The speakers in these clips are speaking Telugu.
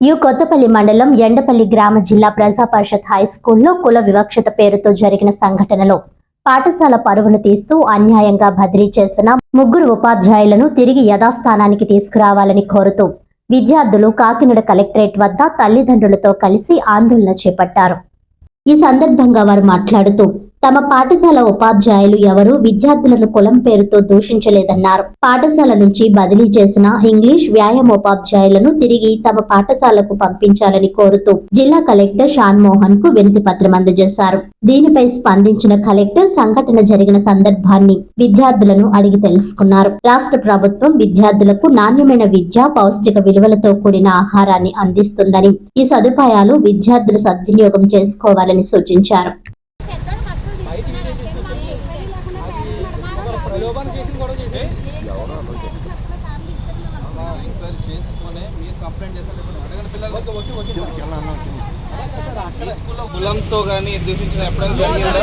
యు కొత్తపల్లి మండలం ఎండపల్లి గ్రామ జిల్లా ప్రజా పరిషత్ హై స్కూల్లో కుల వివక్షత పేరుతో జరిగిన సంఘటనలో పాఠశాల పరువును తీస్తూ అన్యాయంగా బదిలీ చేసిన ముగ్గురు ఉపాధ్యాయులను తిరిగి యథాస్థానానికి తీసుకురావాలని కోరుతూ విద్యార్థులు కాకినాడ కలెక్టరేట్ వద్ద తల్లిదండ్రులతో కలిసి ఆందోళన చేపట్టారు. ఈ సందర్భంగా వారు మాట్లాడుతూ తమ పాఠశాల ఉపాధ్యాయులు ఎవరు? విద్యార్థులను కులం పేరుతో దూషించలేదన్నారు. పాఠశాల నుంచి బదిలీ చేసిన ఇంగ్లీష్ వ్యాయామోపాధ్యాయులను తిరిగి తమ పాఠశాలకు పంపించాలని కోరుతూ జిల్లా కలెక్టర్ షాన్ మోహన్కు వినతి పత్రం అందజేశారు. దీనిపై స్పందించిన కలెక్టర్ సంఘటన జరిగిన సందర్భాన్ని విద్యార్థులను అడిగి తెలుసుకున్నారు. రాష్ట్ర ప్రభుత్వం విద్యార్థులకు నాణ్యమైన విద్య పౌష్టిక విలువలతో కూడిన ఆహారాన్ని అందిస్తుందని ఈ సదుపాయాలు విద్యార్థులు సద్వినియోగం చేసుకోవాలని సూచించారు. చేసింది గొడవ చేసి ఎంక్వైరీ చేసుకునే మీరు కంప్లైంట్ చేస్తారు అడగండి పిల్లలకి వచ్చి వచ్చి మీ స్కూల్లో కులంతో కానీ దూషించిన ఎప్పుడైనా జరిగిందా?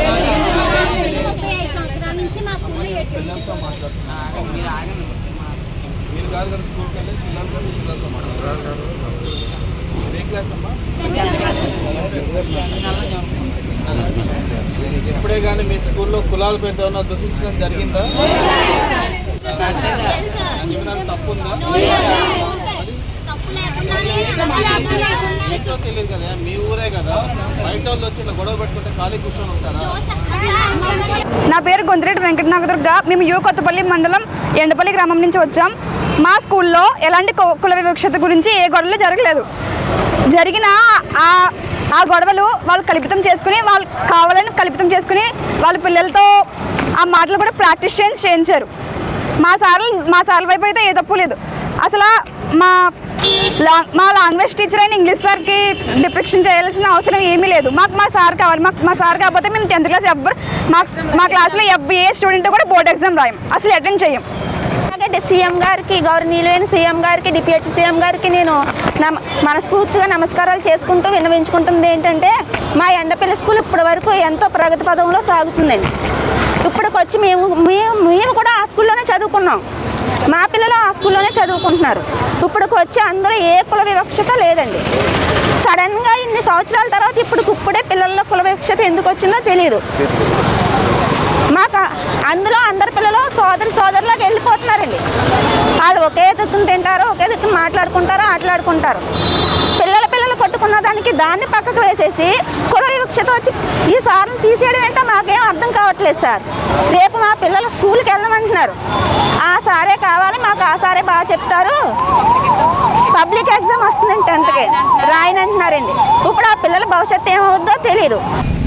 పిల్లలతో మాట్లాడుతున్నారు మీరు కాదు కదా స్కూల్కి వెళ్ళి పిల్లలతో పిల్లలతో మాట్లాడుతున్నారు ఏ క్లాస్ అమ్మా? ఇప్పుడే కానీ మీ స్కూల్లో కులాలు పేరుతో ఏమన్నా దూషించడం జరిగిందా? ఏమైనా తెలియదు కదా మీ ఊరే కదా బయట వాళ్ళు వచ్చి గొడవ పెట్టుకుంటే ఖాళీ కూర్చొని ఉంటారా నా పేరు గొంతిరెడ్డి వెంకటనాగదుర్గ. మేము యూ కొత్తపల్లి మండలం ఎండపల్లి గ్రామం నుంచి వచ్చాం. మా స్కూల్లో ఎలాంటి కుల వివక్షత గురించి ఏ గొడవలు జరగలేదు. జరిగిన ఆ గొడవలు వాళ్ళు కల్పితం చేసుకుని వాళ్ళు కావాలని కల్పితం చేసుకుని వాళ్ళ పిల్లలతో ఆ మాటలు కూడా ప్రాక్టీస్ చేయించారు. మా సార్లు మా సార్ల వైపు అయితే ఏ తప్పు లేదు. అసలు మా మా లాంగ్వేజ్ టీచర్ అయిన ఇంగ్లీష్ సార్కి డిప్రిక్షన్ చేయాల్సిన అవసరం ఏమీ లేదు. మాకు మా సార్ కావాలి. మాకు మా సార్ కాకపోతే మేము టెన్త్ క్లాస్ ఎవ్వరు మా మా క్లాస్లో ఎవ్వరు ఏ స్టూడెంట్ కూడా బోర్డ్ ఎగ్జామ్ రాయం. అసలు అటెండ్ చేయం అలాగే సీఎం గారికి గౌరవనీయులైన సీఎం గారికి డిప్యూటీ సీఎం గారికి నేను నమ మనస్ఫూర్తిగా నమస్కారాలు చేసుకుంటూ విన్నవించుకుంటుంది ఏంటంటే మా ఎండపిల్ల స్కూల్ ఇప్పటి వరకు ఎంతో ప్రగతి పదంలో సాగుతుందండి. ఇప్పటికి వచ్చి మేము మేము మేము కూడా స్కూల్లోనే చదువుకున్నాం. మా పిల్లలు ఆ స్కూల్లోనే చదువుకుంటున్నారు. ఇప్పటికి వచ్చి అందులో ఏ కుల వివక్షత లేదండి. సడన్గా ఇన్ని సంవత్సరాల తర్వాత ఇప్పుడు ఇప్పుడే పిల్లల్లో కుల వివక్షత ఎందుకు వచ్చిందో తెలియదు మాకు అందులో అందరి పిల్లలు సోదరు సోదరులకు వెళ్ళిపోతున్నారండి. వాళ్ళు ఒకే దిక్కును తింటారు ఒకే దిక్కును మాట్లాడుకుంటారు ఆటలాడుకుంటారు. పిల్లల పిల్లలు కొట్టుకున్న దానికి దాన్ని పక్కకు వేసేసి కుల వివక్షత వచ్చి ఈ సార్లు తీసేయడం ఏంటో మాకేం అర్థం కావట్లేదు సార్. రేపు మా పిల్లలు స్కూల్కి వెళ్ళమంటున్నారు. ఆ సారే కావాలి మాకు ఆ సారే బాగా చెప్తారు. పబ్లిక్ ఎగ్జామ్ వస్తుందండి టెన్త్కి రాయనంటున్నారండి ఇప్పుడు ఆ పిల్లల భవిష్యత్తు ఏమవుద్దో తెలియదు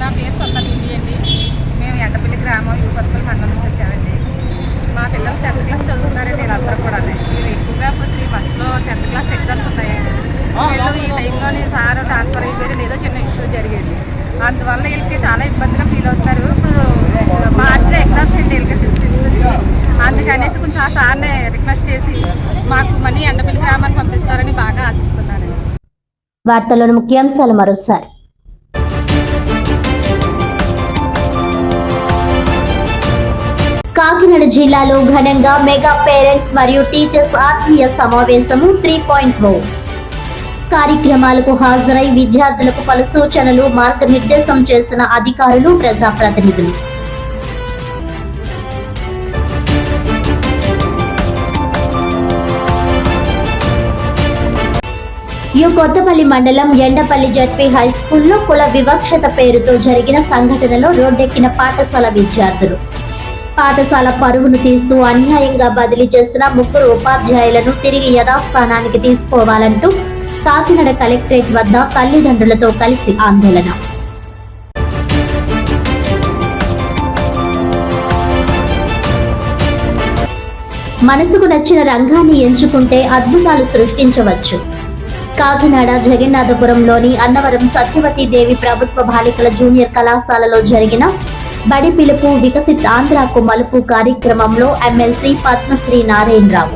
నా పేరు సొంత అండి. మేము ఎండపల్లి గ్రామం యూకొత్తపల్లి మండలం నుంచి వచ్చామండి. మా పిల్లలు టెన్త్ క్లాస్ చదువుతున్నారండి వీళ్ళందరూ కూడా ఎక్కువగా ఇప్పుడు త్రీ మంత్స్లో టెన్త్ క్లాస్ ఎగ్జామ్స్ ఉన్నాయండి. వీళ్ళు ఈ టైంలోనే సార్ ట్రాన్స్ఫర్ అయిపోయారు. ఏదో చిన్న ఇష్యూ జరిగేది. అందువల్ల వీళ్ళకి చాలా ఇబ్బందిగా ఫీల్ అవుతున్నారు. ఇప్పుడు మార్చిలో ఎగ్జామ్స్ అండి వీళ్ళకి సిక్స్టీన్త్ నుంచి అందుకనేసి కొంచెం ఆ సార్ని రిక్వెస్ట్ చేసి మాకు మనీ ఎండపల్లి గ్రామాన్ని పంపిస్తారని బాగా ఆశిస్తున్నాను వార్తల్లోని ముఖ్యాంశాలు మరోసారి. కాకినాడ జిల్లాలో ఘనంగా మెగా పేరెంట్స్ మరియు టీచర్స్ ఆత్మీయ సమావేశము త్రీ పాయింట్ కార్యక్రమాలకు హాజరై విద్యార్థులకు పలు సూచనలు మార్గనిర్దేశం చేసిన అధికారులు ప్రజాప్రతినిధులు. యు కొత్తపల్లి మండలం ఎండపల్లి జడ్పీ హై స్కూల్లో కుల వివక్షత పేరుతో జరిగిన సంఘటనలో రోడ్డెక్కిన పాఠశాల విద్యార్థులు. పాఠశాల పరువును తీస్తూ అన్యాయంగా బదిలీ చేసిన ముగ్గురు ఉపాధ్యాయులను తిరిగి యథాస్థానానికి తీసుకోవాలంటూ కాకినాడ కలెక్టరేట్ వద్ద తల్లిదండ్రులతో కలిసి ఆందోళన. మనసుకు నచ్చిన రంగాన్ని ఎంచుకుంటే అద్భుతాలు సృష్టించవచ్చు. కాకినాడ జగన్నాథపురంలోని అన్నవరం సత్యవతి దేవి ప్రభుత్వ బాలికల జూనియర్ కళాశాలలో జరిగిన బడి పిలుపు వికసిత్ ఆంధ్రాకు మలుపు కార్యక్రమంలో ఎమ్మెల్సీ పద్మశ్రీ నారాయణరావు.